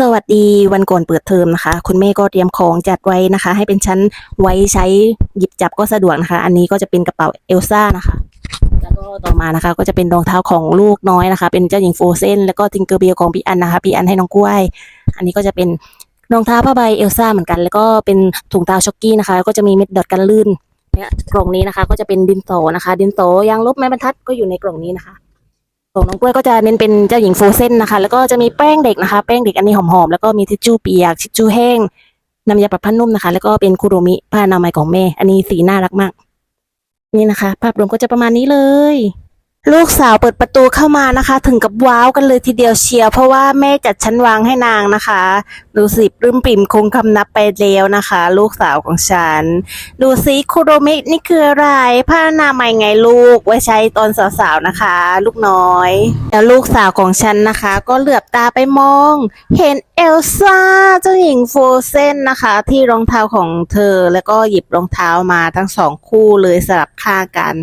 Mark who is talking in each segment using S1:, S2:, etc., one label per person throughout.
S1: สวัสดีวันก่อนเปิดเทอมนะคะ คุณแม่ก็เตรียมของจัดไว้นะคะ ให้เป็นชั้นไว้ใช้หยิบจับก็สะดวกนะคะ อันนี้ก็จะเป็นกระเป๋าเอลซ่านะคะ แล้วก็ต่อมานะคะ ก็จะเป็นรองเท้าของลูกน้อยนะคะ เป็นเจ้าหญิงโฟเซนแล้วก็ทิงเกอร์เบลของพี่อันนะคะพี่อันให้น้องกล้วย อันนี้ก็จะเป็นรองเท้าผ้าใบเอลซ่าเหมือนกัน แล้วก็เป็นถุงเท้าช็อกกี้นะคะแล้วก็จะมีเม็ดดอทกันลื่นเนี่ยกล่องนี้นะคะ ก็จะเป็นดินโตนะคะ ดินโตยางลบไม้บรรทัดก็อยู่ในกล่องนี้นะคะ ของน้องกล้วยก็จะเน้นเป็นเจ้าหญิงโฟเซนนะคะ แล้วก็จะมีแป้งเด็กนะคะ แป้งเด็กอันนี้หอมๆ แล้วก็มีทิชชู่เปียกทิชชู่แห้ง น้ำยาปรับผ้านุ่มนะคะ แล้วก็เป็นคุโรมิผ้าอนามัยของแม่ อันนี้สีน่ารักมาก นี่นะคะ ภาพรวมก็จะประมาณนี้เลย ลูกสาวเปิดประตูเข้ามานะคะ ถึงกับว้าวกันเลยทีเดียวเชียวเพราะว่าแม่จัดชั้นวางให้นางนะคะ ดูสิปรื้มปิ่มคงคำนับไปแล้วนะคะ ลูกสาวของฉัน ดูสิคุโรมินี่คืออะไรผ้านามัยไงลูกไว้ใช้ตอนสาวๆนะคะ ลูกน้อย แล้วลูกสาวของฉันนะคะ ก็เหลือบตาไปมอง เห็นเอลซ่าเจ้าหญิงโฟเซนนะคะ ที่รองเท้าของเธอแล้วก็หยิบรองเท้ามาทั้งสองคู่เลยสลับข้างกัน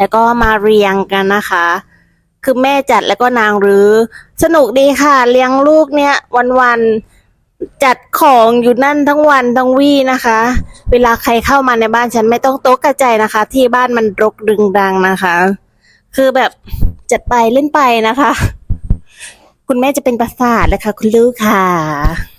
S1: แล้วก็มาเรียงกันนะคะ คือแม่จัดแล้วก็นางรื้อ สนุกดีค่ะ เลี้ยงลูกเนี่ยวันๆจัดของอยู่นั่นทั้งวันทั้งวี่นะคะ เวลาใครเข้ามาในบ้านฉันไม่ต้องโต๊ะกระจายนะคะ ที่บ้านมันรกดึงดังนะคะ คือแบบจัดไปเล่นไปนะคะ คุณแม่จะเป็นประสาทเลยค่ะ คุณลูกค่ะ